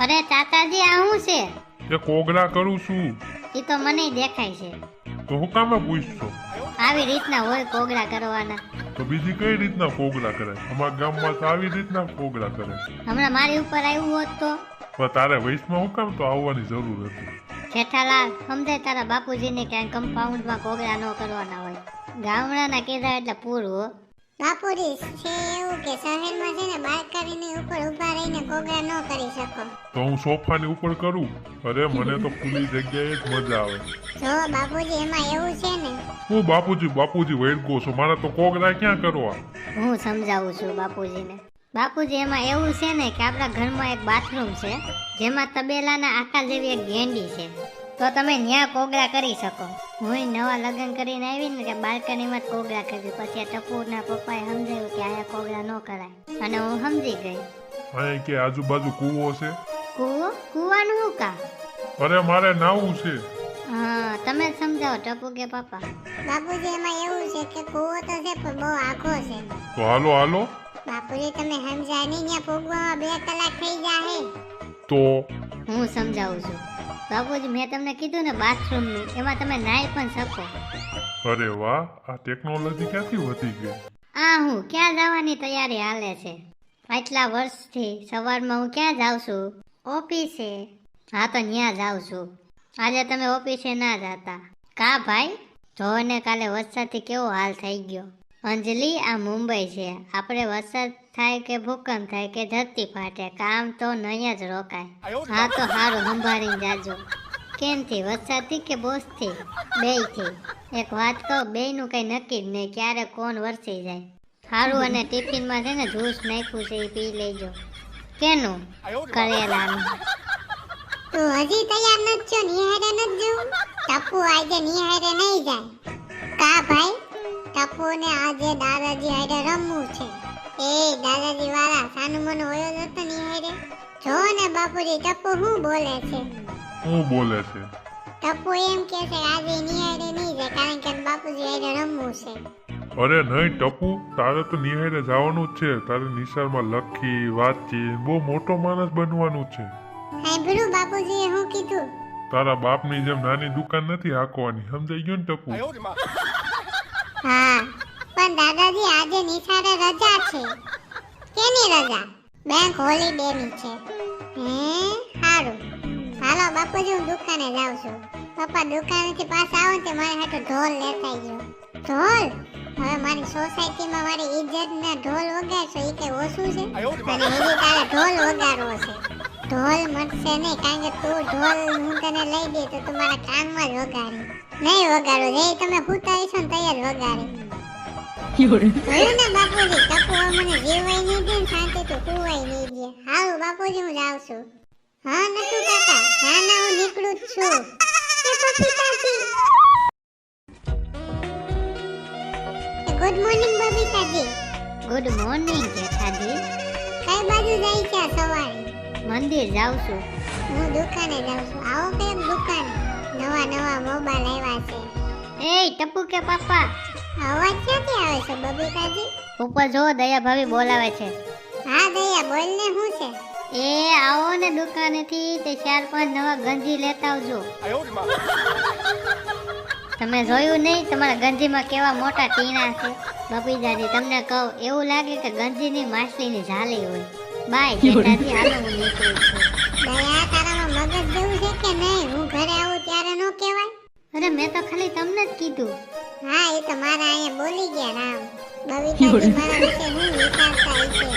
અરે તાતાજી આ શું છે? એ કોગળા કરું છું. એ તો મને દેખાય છે. તો હું કામે પૂછશો? આવી રીતના હોય કોગળા કરવાના. તો બીજી કઈ રીતના કોગળા કરે? અમારા ગામમાં તો આવી રીતના કોગળા કરે. હમણાં મારી ઉપર આવ્યું હોત તો? પણ તારે વયસમાં હું કામ તો આવવાની જરૂર હતી? જેઠાલાલ સમજાય તારા બાપુજીને ક્યાંય કમ્પાઉન્ડમાં કોગળા ન કરવાના હોય. ગામડાના કેદા એટલે પૂરું હો. બાપુજી છે એવું કે શહેરમાં છે ને બાલ્કનીની ઉપર ઊભા રહીને કોગળા ન કરી શકો. તો હું સોફાની ઉપર કરું? અરે મને તો ખુલ્લી જગ્યાએ જ મજા આવે. જો બાપુજી એમાં એવું છે ને. હું બાપુજી બાપુજી વૈરગો છું. મારે તો કોગળા ક્યાં કરવા? હું સમજાવું છું બાપુજીને. બાપુજી એમાં એવું છે ને કે આપણા ઘરમાં એક બાથરૂમ છે જેમાં તબેલાના આકાર જેવી એક ગેંડી છે. તો તમે ન્યા કોગળા કરી શકો. હું નવા લગ્ન કરીને આવી ને કે બાલ્કનીમાં જ કોગળા કરી પછી આ ટપુના પપ્પાએ સમજાવ્યું કે આયા કોગળા ન કરાય. અને હું સમજી ગઈ. અહીં કે આજુબાજુ કૂવો છે? કૂવો? કૂવાનું શું કામ? અરે મારે નાવું છે. હા તમે સમજાવો ટપુ કે પપ્પા. બાપુજી એમાં એવું છે કે કૂવો તો છે પણ બહુ આખો છે. તો હાલો હાલો. બાપુજી તમે સમજાય નહીં ત્યાં પૂગવામાં બે કલાક થઈ જાહે. તો? હું સમજાવું છું. બાપુજી મેં તમને કીધું ને બાથરૂમનું એમાં તમે નાઈ પણ શકો. અરે વાહ આ ટેકનોલોજી ક્યાંથી વધી ગઈ? આ હું ક્યાં જવાની તૈયારી હાલે છે? આટલા વર્ષથી સવારમાં હું ક્યાં જાઉં છું? ઓફિસે. હા તો ત્યાં જાઉં છું. આજે તમે ઓફિસે ના જતા. કા ભાઈ? જોને કાલે વરસાદથી કેવો હાલ થઈ ગયો. અંજલિ, આ મુંબઈ છે. આપણે વરસાદ થાય કે ભૂકંપ થાય કે ધરતી ફાટે, કામ તો નહીં જ રોકાય. હા તો સારું સંભાળીને જાજો. કેમથી? વરસાદથી કે બોસથી બેયથી એક વાત કહું, બેયનું કઈ નક્કી જ નહીં ક્યારે કોણ વરસી જાય. સારું અને ટિફિનમાં છે ને જ્યુસ નાખ્યું છે, એ પી લેજો. કેનું? કરેલાનું. તું હજી તૈયાર નથી નિહારે નથી જવું ટપુ આજે નિહારે નહીં જાય. કા ભાઈ? ટપુ ને આજે દાદાજી હારે રમવું છે. એ દાદાજી વાળા સાનું મનો હોયો ની નિહારે જો ને બાપુજી ટપુ શું બોલે છે? હું બોલે છે? ટપુ એમ કે છે આજે નિહારે નહીં જાય કારણ કે બાપુજી હારે રમવું છે. અરે નહીં ટપુ તારે તો નિહાળે જવાનું જ છે. તારે નિશાળમાં લખી વાંચી બહુ મોટો માણસ બનવાનું છે. સાંભળ્યું બાપુજીએ હું કીધું? તારા બાપની જેમ નાની દુકાન નથી હાંકવાની સમજાઈ ગયું ને ટપુ હા, પણ દાદાજી આજે નિશાળે રજા છે. કેની રજા? બેંક હોલિડેની છે. હે સારું હાલો બાપુજી, હું દુકાને જાઉં છું. પપ્પા દુકાનેથી પાછા આવો ને તે મારે હાથે ઢોલ લેતા ગયો ઢોલ? હવે મારી સોસાયટીમાં મારી ઇજ્જત ને ઢોલ વગાડશો એ કઈ ઓછું છે? અને એની તારે ઢોલ વગાડવો છે. ઢોલ મળશે નહીં કારણ કે તું ઢોલ હું તને લઈ દે તો તું મારા કાનમાં જ વગાડી. નહીં વગાડો જે તમે હુતા હશો ને તૈયાર વગાડી. ને બાપુજી ટપુ મને જીવાય નહીં દે ને શાંતિથી સુવાય નહીં દે. હારું બાપુજી હું જાઉં છું. હા નટુ કાકા ના ના હું નીકળું જ છું. Good morning Babitaji good morning જેઠાજી. કઈ બાજુ જાય છે સવારે? મંદિર જાઉં છું. હું દુકાને જાઉં છું. આવો કેમ દુકાન? નવા નવા મોબાઈલ આવ્યા છે. એ ટપુ કે પપ્પા? અવાજ ક્યાંથી આવે છે બબીતાજી? ઉપર જો દયા ભાભી બોલાવે છે. હા દયા બોલ ને શું છે? એ આવો ને દુકાનેથી તે ચાર પાંચ નવા ગંજી લેતા આવજો. તમે જોયું નહીં તમારા ગંજીમાં કેવા મોટા ટીણા છે. બબીદાદી તમને કહું એવું લાગે કે ગંજીની માછલીની ઝાલી હોય. બાય જેઠાજી હાલો હું નીકળું છું. દયા તારામાં મગજ જેવું છે કે નહીં? હું ઘરે આવું ત્યારે નો કહેવાય? અરે મેં તો ખાલી તમને જ કીધું. હા એ તો મારા અહીંયા બોલી ગયા રામ. બબીતાજી મારા વિશે હું વિચારતા હશે?